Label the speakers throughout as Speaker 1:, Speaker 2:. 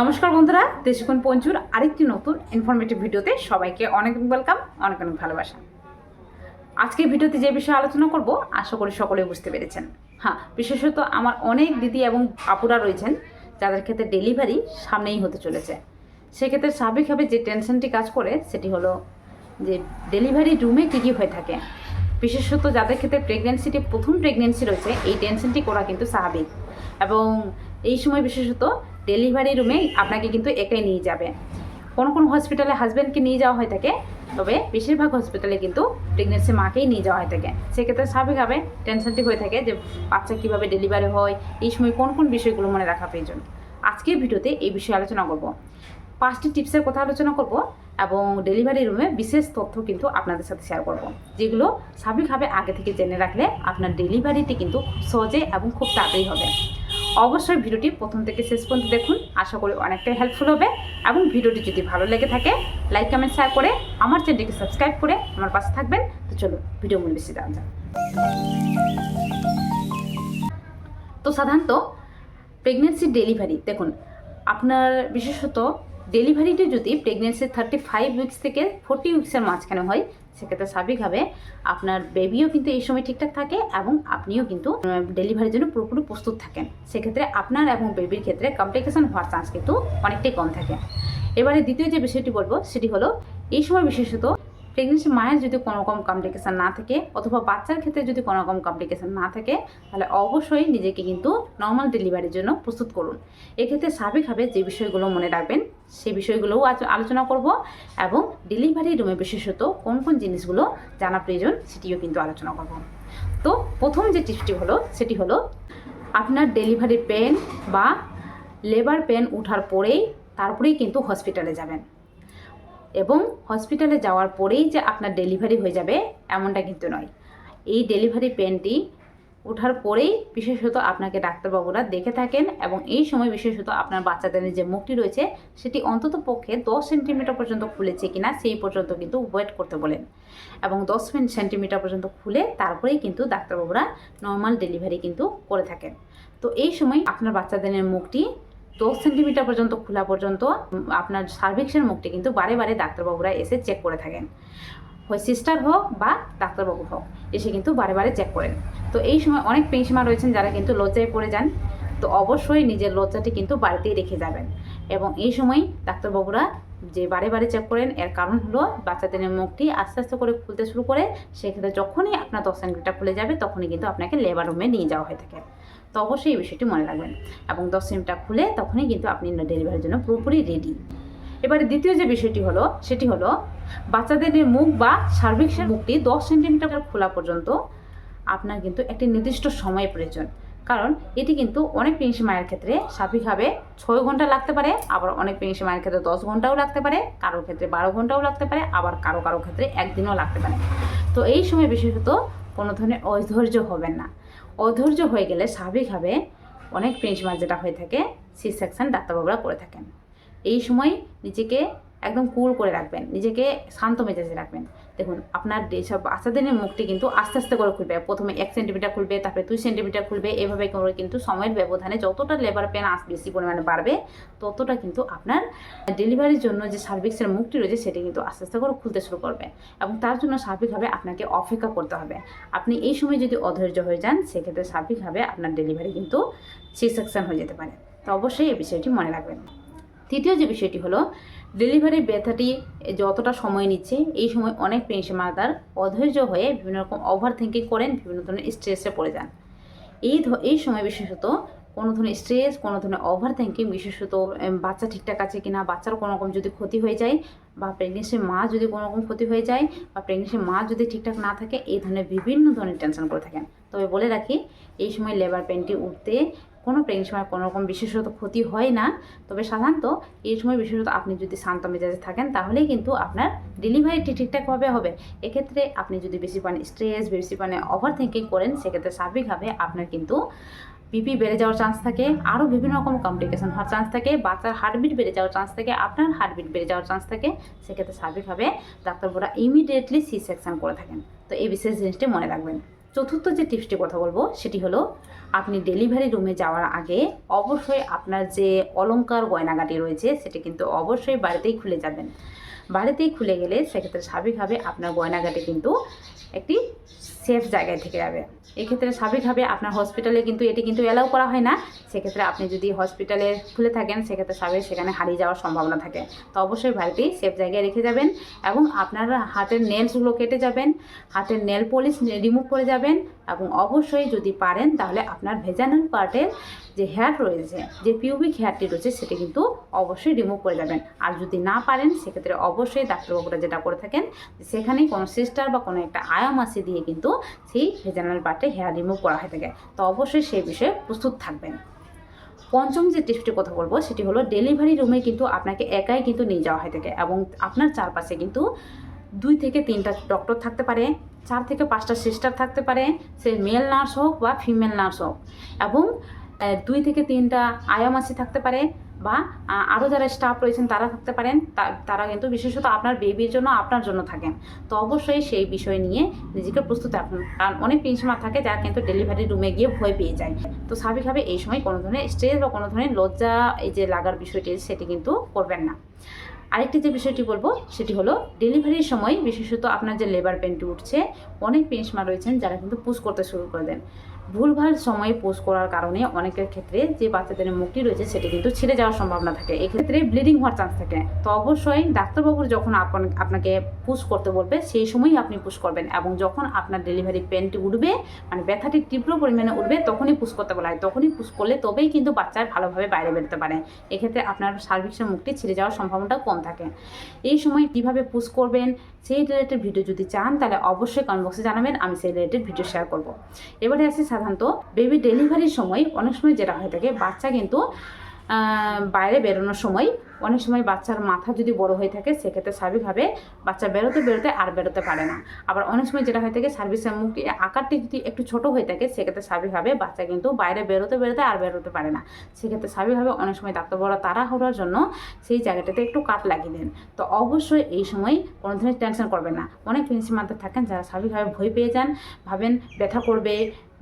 Speaker 1: নমস্কার বন্ধুরা দেশগুণ পঞ্চুর আরেকটি নতুন ইনফরমেটিভ ভিডিওতে সবাইকে অনেক ওয়েলকাম অনেক অনেক ভালোবাসা। আজকের ভিডিওতে যে বিষয়ে আলোচনা করব, আশা করি সকলেই বুঝতে পেরেছেন। হ্যাঁ বিশেষত আমার অনেক দিদি এবং আপুরা রয়েছেন, যাদের ক্ষেত্রে ডেলিভারি সামনেই হতে চলেছে। সেক্ষেত্রে স্বাভাবিকভাবে যে টেনশনটি কাজ করে, সেটি হলো যে ডেলিভারি রুমে কী কী হয়ে থাকে। বিশেষত যাদের ক্ষেত্রে প্রেগনেন্সিটি প্রথম প্রেগনেন্সি রয়েছে, এই টেনশনটি করা কিন্তু স্বাভাবিক। এবং এই সময় বিশেষত ডেলিভারি রুমে আপনাকে কিন্তু একাই নিয়ে যাবে। কোন কোন হসপিটালে হাজব্যান্ডকে নিয়ে যাওয়া হয়ে থাকে, তবে বেশিরভাগ হসপিটালে কিন্তু প্রেগনেন্সি মাকেই নিয়ে যাওয়া হয়ে থাকে। সেক্ষেত্রে স্বাভাবিকভাবে টেনশনটি হয়ে থাকে যে বাচ্চা কীভাবে ডেলিভারি হয়, এই সময় কোন কোন বিষয়গুলো মনে রাখা প্রয়োজন। আজকের ভিডিওতে এই বিষয়ে আলোচনা করব। পাঁচটি টিপসের কথা আলোচনা করব এবং ডেলিভারি রুমে বিশেষ তথ্য কিন্তু আপনাদের সাথে শেয়ার করব, যেগুলো স্বাভাবিকভাবে আগে থেকে জেনে রাখলে আপনার ডেলিভারিটি কিন্তু সহজে এবং খুব তাড়াতাড়ি হবে। অবশ্যই ভিডিওটি প্রথম থেকে শেষ পর্যন্ত দেখুন। আশা করি অনেকটাই হেল্পফুল হবে। এবং ভিডিওটি যদি ভালো লেগে থাকে লাইক কমেন্ট শেয়ার করে আমার চ্যানেলটিকে সাবস্ক্রাইব করে আমার পাশে থাকবেন। তো চলো ভিডিও মূল বেশি দেওয়া যাক। তো সাধারণত প্রেগনেন্সি ডেলিভারি দেখুন, আপনার বিশেষত ডেলিভারিটি যদি প্রেগনেন্সি থার্টি ফাইভ উইকস থেকে ফোর্টি উইক্সের মাঝখানে হয় সেক্ষেত্রে স্বাভাবিকভাবে আপনার বেবিও কিন্তু এই সময় ঠিকঠাক থাকে এবং আপনিও কিন্তু ডেলিভারির জন্য পুরোপুরি প্রস্তুত থাকেন। সেক্ষেত্রে আপনার এবং বেবির ক্ষেত্রে কমপ্লিকেশন হওয়ার চান্স কিন্তু অনেকটাই কম থাকে। এবারে দ্বিতীয় যে বিষয়টি বলব, সেটি হলো, এই সময় বিশেষত প্রেগনেন্সি মায়ের যদি কোনো রকম কমপ্লিকেশান না থাকে অথবা বাচ্চার ক্ষেত্রে যদি কোনো রকম কমপ্লিকেশান না থাকে, তাহলে অবশ্যই নিজেকে কিন্তু নর্মাল ডেলিভারির জন্য প্রস্তুত করুন। এক্ষেত্রে স্বাভাবিকভাবে যে বিষয়গুলো মনে রাখবেন সেই বিষয়গুলোও আজ আলোচনা করব এবং ডেলিভারি রুমে বিশেষত কোন কোন জিনিসগুলো জানা প্রয়োজন সেটিও কিন্তু আলোচনা করব। তো প্রথম যে টিপসটি হলো, সেটি হলো আপনার ডেলিভারি পেন বা লেবার পেন ওঠার পরেই, তারপরেই কিন্তু হসপিটালে যাবেন। এবং হসপিটালে যাওয়ার পরেই যে আপনার ডেলিভারি হয়ে যাবে এমনটা কিন্তু নয়। এই ডেলিভারি পেনটি ওঠার পরেই বিশেষত আপনাকে ডাক্তারবাবুরা দেখে থাকেন এবং এই সময় বিশেষত আপনার বাচ্চাদের যে মুখটি রয়েছে সেটি অন্তত পক্ষে দশ সেন্টিমিটার পর্যন্ত খুলেছে কিনা সেই পর্যন্ত কিন্তু ওয়েট করতে বলেন এবং দশ সেন্টিমিটার পর্যন্ত খুলে তারপরেই কিন্তু ডাক্তারবাবুরা নর্মাল ডেলিভারি কিন্তু করে থাকেন। তো এই সময় আপনার বাচ্চাদের মুখটি দশ সেন্টিমিটার পর্যন্ত, খোলা পর্যন্ত আপনার সার্ভিক্সের মুখটি কিন্তু বারে বারে ডাক্তারবাবুরা এসে চেক করে থাকেন। হয় সিস্টার হোক বা ডাক্তারবাবু হোক, এসে কিন্তু বারে বারে চেক করেন। তো এই সময় অনেক পেনসিমা রয়েছেন যারা কিন্তু লজ্জায় পড়ে যান। তো অবশ্যই নিজের লজ্জাটি কিন্তু বাড়িতেই রেখে যাবেন। এবং এই সময় ডাক্তারবাবুরা যে বারে বারে চেক করেন, এর কারণ হলো বাচ্চাদের মুখটি আস্তে আস্তে করে খুলতে শুরু করে, সেক্ষেত্রে যখনই আপনার দশ সেন্টিমিটার খুলে যাবে, তখনই কিন্তু আপনাকে লেবার রুমে নিয়ে যাওয়া হয়ে থাকে। তো অবশ্যই এই বিষয়টি মনে রাখবেন। এবং দশ সেন্টিমিটার খুলে তখনই কিন্তু আপনি ডেলিভারির জন্য পুরোপুরি রেডি এবারে দ্বিতীয় যে বিষয়টি হলো, সেটি হলো বাচ্চাদের মুখ বা সার্ভিক্সের মুখটি দশ সেন্টিমিটার খোলা পর্যন্ত আপনার কিন্তু একটি নির্দিষ্ট সময় প্রয়োজন। কারণ এটি কিন্তু অনেক পেংসি মায়ের ক্ষেত্রে স্বাভাবিকভাবে ছয় ঘণ্টা লাগতে পারে, আবার অনেক পেংসি মায়ের ক্ষেত্রে দশ ঘন্টাও লাগতে পারে, কারোর ক্ষেত্রে বারো ঘন্টাও লাগতে পারে, আবার কারও কারও ক্ষেত্রে একদিনও লাগতে পারে। তো এই সময় বিশেষত কোনো ধরনের অধৈর্য হবেন না। অধৈর্য হয়ে গেলে স্বাভাবিকভাবে অনেক পেংসি মাছ যেটা হয়ে থাকে সি সেকশন ডাক্তারবাবুরা করে থাকেন। এই সময় নিজেকে একদম কুল করে রাখবেন, নিজেকে শান্ত মেজাজে রাখবেন। দেখুন, আপনার যেসব বাচ্চাদের মুখটি কিন্তু আস্তে আস্তে করে খুলবে। প্রথমে এক সেন্টিমিটার খুলবে, তারপরে দুই সেন্টিমিটার খুলবে। এভাবে করে কিন্তু সময়ের ব্যবধানে যতটা লেবার পেন আস বেশি পরিমাণে বাড়বে, ততটা কিন্তু আপনার ডেলিভারির জন্য যে সার্ভিক্সের মুখটি রয়েছে, সেটি কিন্তু আস্তে আস্তে করে খুলতে শুরু করবে এবং তার জন্য স্বাভাবিকভাবে আপনাকে অপেক্ষা করতে হবে। আপনি এই সময় যদি অধৈর্য হয়ে যান, সেক্ষেত্রে স্বাভাবিকভাবে আপনার ডেলিভারি কিন্তু সি সেকশন হয়ে যেতে পারে। তো অবশ্যই এই বিষয়টি মনে রাখবেন। তৃতীয় যে বিষয়টি হলো ডেলিভারির ব্যথাটি যতটা সময় নিচ্ছে, এই সময় অনেক পেনশন মাতার অধৈর্য হয়ে বিভিন্ন রকম ওভার থিঙ্কিং করেন, বিভিন্ন ধরনের স্ট্রেসে পড়ে যান। এই এই সময় বিশেষত কোনো ধরনের স্ট্রেস কোনো ধরনের ওভার থিঙ্কিং বিশেষত বাচ্চা ঠিকঠাক আছে কিনা, বাচ্চার কোনো রকম যদি ক্ষতি হয়ে যায় বা প্রেগনেন্সির মা যদি কোনো রকম ক্ষতি হয়ে যায় বা প্রেগনেন্সির মা যদি ঠিকঠাক না থাকে, এই ধরনের বিভিন্ন ধরনের টেনশন করে থাকেন। তবে বলে রাখি, এই সময় লেবার পেনটি উঠতে কোনো প্রেগনেন্সি সময় কোনো রকম বিশেষত ক্ষতি হয় না। তবে সাধারণত এই সময় বিশেষত আপনি যদি শান্ত মেজাজে থাকেন, তাহলেই কিন্তু আপনার ডেলিভারিটি ঠিকঠাকভাবে হবে। এক্ষেত্রে আপনি যদি বেশি পরিমাণে স্ট্রেস বেশি পরিমাণে ওভার থিঙ্কিং করেন, সেক্ষেত্রে স্বাভাবিকভাবে আপনার কিন্তু বিপি বেড়ে যাওয়ার চান্স থাকে। আরও বিভিন্ন রকম কমপ্লিকেশন হওয়ার চান্স থাকে। বাচ্চার হার্টবিট বেড়ে যাওয়ার চান্স থাকে। আপনার হার্টবিট বেড়ে যাওয়ার চান্স থাকে। সেক্ষেত্রে স্বাভাবিকভাবে ডাক্তারবাবুরা ইমিডিয়েটলি সি সেকশন করে থাকেন। তো এই বিশেষ জিনিসটি মনে রাখবেন। চতুর্থ যে টিপসটি কথা বলব, সেটি হলো আপনি ডেলিভারি রুমে যাওয়ার আগে অবশ্যই আপনার যে অলংকার গয়নাগাটি রয়েছে, সেটি কিন্তু অবশ্যই বাড়িতেই খুলে যাবেন। বাড়িতেই খুলে গেলে সেক্ষেত্রে স্বাভাবিকভাবে আপনার গয়নাগাটি কিন্তু একটি সেফ জায়গায় থেকে যাবে। এক্ষেত্রে স্বাভাবিকভাবে আপনার হসপিটালে কিন্তু এটি কিন্তু অ্যালাউ করা হয় না। সেক্ষেত্রে আপনি যদি হসপিটালে খুলে থাকেন, সেক্ষেত্রে স্বাভাবিক সেখানে হারিয়ে যাওয়ার সম্ভাবনা থাকে। তো অবশ্যই বাড়িতেই সেফ জায়গায় রেখে যাবেন এবং আপনার হাতের নেলসগুলো কেটে যাবেন, হাতের নেল পলিশ রিমুভ করে যাবেন। এবং অবশ্যই যদি পারেন তাহলে আপনার ভেজানাল পার্টের যে হেয়ার রয়েছে, যে পিউবিক হেয়ারটি রয়েছে, সেটি কিন্তু অবশ্যই রিমুভ করে যাবেন। আর যদি না পারেন, সেক্ষেত্রে অবশ্যই ডাক্তারবাবুরা যেটা করে থাকেন সেখানেই কোনো সিস্টার বা কোনো একটা আয়ামাসি দিয়ে কিন্তু সেই ভেজানাল পার্টে হেয়ার রিমুভ করা হয়ে থাকে। তো অবশ্যই সেই বিষয়ে প্রস্তুত থাকবেন। পঞ্চম যে টিপসটির কথা বলব, সেটি হলো ডেলিভারি রুমে কিন্তু আপনাকে একাই কিন্তু নিয়ে যাওয়া হয়ে থাকে এবং আপনার চারপাশে কিন্তু দুই থেকে তিনটা ডক্টর থাকতে পারে। চার থেকে পাঁচটা সিস্টার থাকতে পারে, সে মেল নার্স হোক বা ফিমেল নার্স হোক। এবং দুই থেকে তিনটা আয়ামাসি থাকতে পারে বা আরও যারা স্টাফ রয়েছেন তারা থাকতে পারেন তারা কিন্তু বিশেষত আপনার বেবির জন্য আপনার জন্য থাকেন। তো অবশ্যই সেই বিষয় নিয়ে নিজেকে প্রস্তুত রাখুন। কারণ অনেক পেনশনার থাকে যারা কিন্তু ডেলিভারি রুমে গিয়ে ভয় পেয়ে যায়। তো স্বাভাবিকভাবে এই সময় কোনো ধরনের স্ট্রেস বা কোনো ধরনের লজ্জা এই যে লাগার বিষয়টি সেটি কিন্তু করবেন না। আরেকটি যে বিষয়টি বলব, সেটি হলো ডেলিভারির সময় বিশেষত আপনার যে লেবার পেনটি উঠছে, অনেক পেনসমা রয়েছেন যারা কিন্তু পুশ করতে শুরু করে দেন। ভুলভাল সময়ে পোজ করার কারণে অনেকের ক্ষেত্রে যে বাচ্চাদের মুখটি রয়েছে সেটি কিন্তু ছিঁড়ে যাওয়ার সম্ভাবনা থাকে। এক্ষেত্রে ব্লিডিং হওয়ার চান্স থাকে। তো অবশ্যই ডাক্তারবাবুর যখন আপন- আপনাকে পুশ করতে বলবে, সেই সময়ই আপনি পুশ করবেন এবং যখন আপনার ডেলিভারি পেনটি উঠবে মানে ব্যথাটি তীব্র পরিমাণে উঠবে, তখনই পুশ করতে বলা হয়। তখনই পুশ করলে তবেই কিন্তু বাচ্চার ভালোভাবে বাইরে বেরোতে পারে। এক্ষেত্রে আপনার সার্ভিসের মুখটি ছিঁড়ে যাওয়ার সম্ভাবনাটাও কম থাকে। এই সময় কীভাবে পুশ করবেন, সেই রিলেটেড ভিডিও যদি চান, তাহলে অবশ্যই কমেন্ট বক্সে জানাবেন, আমি সেই রিলেটেড ভিডিও শেয়ার করব। এবারে আসি সাধারণত বেবি ডেলিভারির সময় অনেক সময় যেটা হয়ে থাকে, বাচ্চা কিন্তু বাইরে বেরোনোর সময় অনেক সময় বাচ্চার মাথা যদি বড় হয়ে থাকে, সেক্ষেত্রে স্বাভাবিকভাবে বাচ্চা বেরোতে বেরোতে আর বেরোতে পারে না। আবার অনেক সময় যেটা হয়ে থাকে সার্ভিসের মুখটি আকারটি যদি একটু ছোট হয়ে থাকে, সেক্ষেত্রে স্বাভাবিকভাবে বাচ্চা কিন্তু বাইরে বেরোতে বেরোতে আর বেরোতে পারে না। সেক্ষেত্রে স্বাভাবিকভাবে অনেক সময় ডাক্তারবাবুরা তারা হওয়ার জন্য সেই জায়গাটাতে একটু কাট লাগিয়ে দেন। তো অবশ্যই এই সময় কোনো ধরনের টেনশন করবেন না। অনেক প্রিন্সি মাথায় থাকেন যারা স্বাভাবিকভাবে ভয় পেয়ে যান, ভাবেন ব্যথা করবে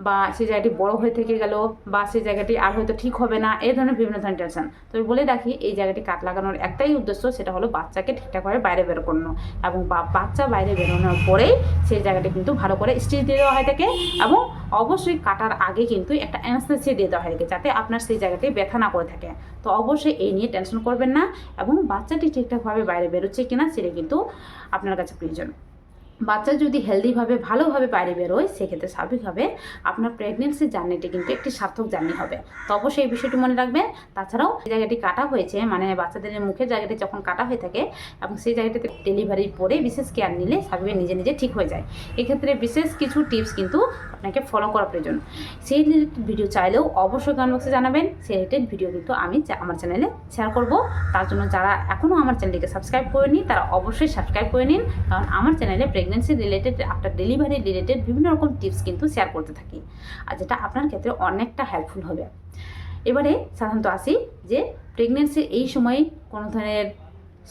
Speaker 1: বা সেই জায়গাটি বড় হয়ে থেকে গেল বা সেই জায়গাটি আর হয়তো ঠিক হবে না, এই ধরনের বিভিন্ন ধরনের টেনশন তো আমি বলে রাখি, এই জায়গাটি কাট লাগানোর একটাই উদ্দেশ্য, সেটা হলো বাচ্চাকে ঠিকঠাকভাবে বাইরে বের করানো এবং বাচ্চা বাইরে বেরোনোর পরেই সেই জায়গাটি কিন্তু ভালো করে স্টিচ দিয়ে দেওয়া হয় থাকে এবং অবশ্যই কাটার আগে কিন্তু একটা অ্যানাস্থেসিয়া দিয়ে দেওয়া হয় থাকে যাতে আপনার সেই জায়গাটি ব্যথা না করে থাকে। তো অবশ্যই এই নিয়ে টেনশন করবেন না এবং বাচ্চাটি ঠিকঠাকভাবে বাইরে বেরোচ্ছে কিনা, সেটা কিন্তু আপনার কাছে প্রয়োজন। বাচ্চা যদি হেলদিভাবে ভালোভাবে বাইরে বেরোয়, সেক্ষেত্রে স্বাভাবিকভাবে আপনার প্রেগনেন্সি জার্নিটি কিন্তু একটি সার্থক জার্নি হবে। তো অবশ্যই এই বিষয়টি মনে রাখবেন। তাছাড়াও যে জায়গাটি কাটা হয়েছে মানে বাচ্চাদের মুখের জায়গাটি যখন কাটা হয়ে থাকে এবং সেই জায়গাটিতে ডেলিভারির পরে বিশেষ কেয়ার নিলে স্বাভাবিক নিজে নিজে ঠিক হয়ে যায়। এক্ষেত্রে বিশেষ কিছু টিপস কিন্তু আপনাকে ফলো করা প্রয়োজন। সেই রিলেটেড ভিডিও চাইলেও অবশ্যই কমেন্ট বক্সে জানাবেন। সেই রিলেটেড ভিডিও কিন্তু আমি আমার চ্যানেলে শেয়ার করব। তার জন্য যারা এখনও আমার চ্যানেলটিকে সাবস্ক্রাইব করে করেনি তারা অবশ্যই সাবস্ক্রাইব করে নিন। কারণ আমার চ্যানেলে pregnancy related after delivery related বিভিন্ন রকম টিপস কিন্তু শেয়ার করতে থাকি। আর যেটা আপনার ক্ষেত্রে অনেকটা হেল্পফুল হবে। এবারে সাধারণত আসি যে প্রেগনেন্সির এই সময় কোনো ধরনের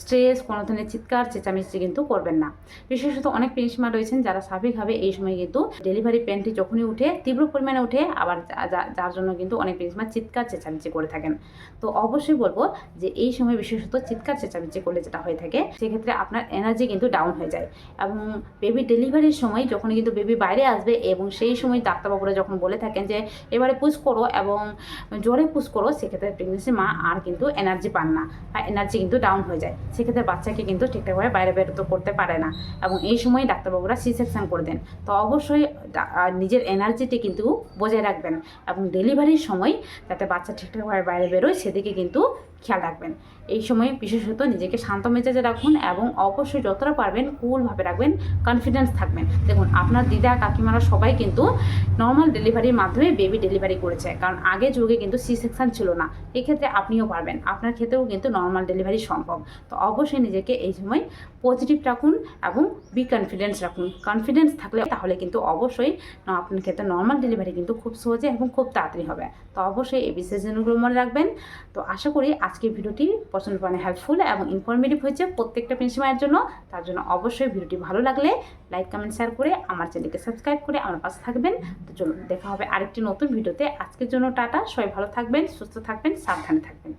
Speaker 1: স্ট্রেস কোনো ধরনের চিৎকার, চেঁচামেচি কিন্তু করবেন না। বিশেষত অনেক পেনসিমা রয়েছেন যারা স্বাভাবিকভাবে এই সময় কিন্তু ডেলিভারি পেনটি যখনই উঠে, তীব্র পরিমাণে উঠে আবার যার জন্য কিন্তু অনেক পেনসিমা চিৎকার, চেঁচামেচি করে থাকেন। তো অবশ্যই বলব যে এই সময় বিশেষত চিৎকার, চেঁচামেচি করলে যেটা হয়ে থাকে, সেক্ষেত্রে আপনার এনার্জি কিন্তু ডাউন হয়ে যায় এবং বেবি ডেলিভারির সময় যখন কিন্তু বেবি বাইরে আসবে এবং সেই সময় ডাক্তারবাবুরা যখন বলে থাকেন যে, এবারে পুশ করো এবং জোরে পুশ করো, সেক্ষেত্রে প্রেগনেন্সি মা আর কিন্তু এনার্জি পান না বা এনার্জি কিন্তু ডাউন হয়ে যায়। সেক্ষেত্রে বাচ্চাকে কিন্তু ঠিকঠাকভাবে বাইরে বেরোতে করতে পারে না। এবং এই সময় ডাক্তারবাবুরা সি সেকশন করে দেন। তো অবশ্যই নিজের এনার্জিটি কিন্তু বজায় রাখবেন। এবং ডেলিভারির সময় যাতে বাচ্চা ঠিকঠাকভাবে বাইরে বেরোয়, সেদিকে কিন্তু খেয়াল রাখবেন। এই সময় বিশেষত নিজেকে শান্ত মেজাজে রাখুন এবং অবশ্যই যতটা পারবেন কুলভাবে রাখবেন কনফিডেন্স থাকবেন। দেখুন, আপনার দিদা, কাকিমারা সবাই কিন্তু নর্মাল ডেলিভারির মাধ্যমে বেবি ডেলিভারি করেছে। কারণ আগে যুগে কিন্তু সি সেকশন ছিল না। এক্ষেত্রে আপনিও পারবেন। আপনার ক্ষেত্রেও কিন্তু নর্মাল ডেলিভারি সম্ভব। তো অবশ্যই নিজেকে এই সময় পজিটিভ রাখুন এবং বি কনফিডেন্স রাখুন। কনফিডেন্স থাকলে তাহলে কিন্তু অবশ্যই আপনার ক্ষেত্রে নর্মাল ডেলিভারি কিন্তু খুব সহজে এবং খুব তাড়াতাড়ি হবে। তো অবশ্যই এই বিশেষণগুলো মনে রাখবেন। তো আশা করি আজকের ভিডিওটি পছন্দ পরিমাণে হেল্পফুল এবং ইনফরমেটিভ হয়েছে প্রত্যেকটা প্রিন্সিপালের জন্য, তার জন্য অবশ্যই ভিডিওটি ভালো লাগলে লাইক কমেন্ট শেয়ার করে আমার চ্যানেলকে সাবস্ক্রাইব করে আমার পাশে থাকবেন। তো চলুন, দেখা হবে আরেকটি নতুন ভিডিওতে। আজকের জন্য টাটা, সবাই ভালো থাকবেন, সুস্থ থাকবেন, সাবধানে থাকবেন।